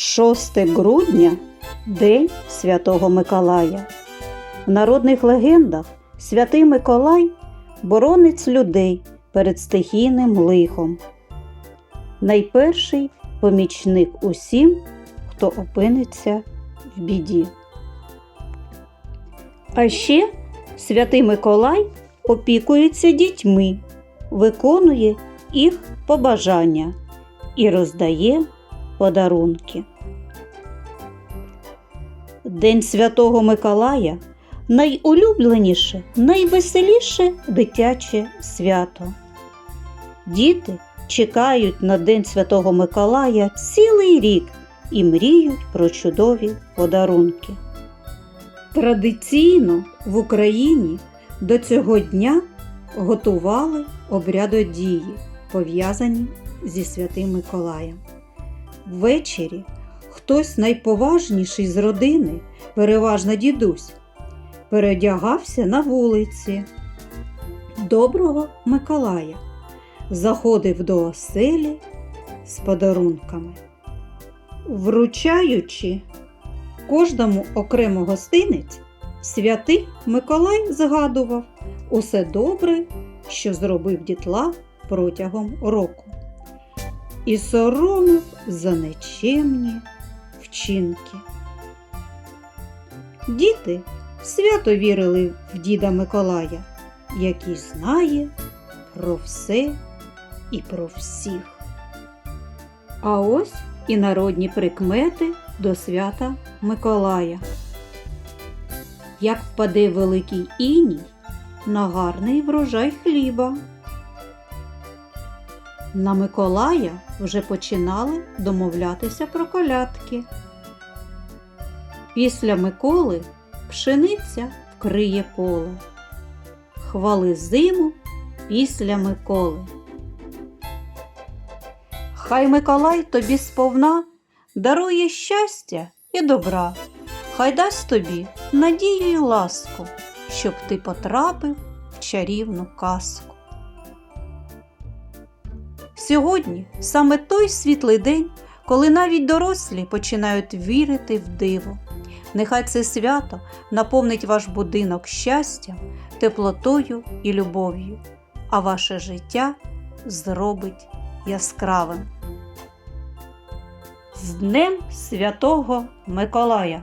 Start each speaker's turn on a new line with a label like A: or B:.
A: 6 грудня День Святого Миколая. В народних легендах Святий Миколай боронець людей перед стихійним лихом. Найперший помічник усім, хто опиниться в біді. А ще Святий Миколай опікується дітьми, виконує їх побажання і роздає подарунки. День Святого Миколая найулюбленіше, найвеселіше дитяче свято. Діти чекають на День Святого Миколая цілий рік і мріють про чудові подарунки. Традиційно в Україні до цього дня готували обрядодії, пов'язані зі Святим Миколаєм. Ввечері хтось найповажніший з родини, переважно дідусь, передягався на вулиці. Доброго Миколая, заходив до оселі з подарунками, вручаючи кожному окремо гостинець, святий Миколай згадував усе добре, що зробив дітла протягом року, і соромив за нечемні вчинки. Діти свято вірили в діда Миколая, який знає про все і про всіх. А ось і народні прикмети до свята Миколая. Як впаде великий іній на гарний врожай хліба. На Миколая вже починали домовлятися про колядки. Після Миколи пшениця вкриє поле. Хвали зиму після Миколи. Хай Миколай тобі сповна дарує щастя і добра, хай дасть тобі надію й ласку, щоб ти потрапив в чарівну казку. Сьогодні саме той світлий день, коли навіть дорослі починають вірити в диво. Нехай це свято наповнить ваш будинок щастям, теплотою і любов'ю, а ваше життя зробить яскравим. З Днем Святого Миколая!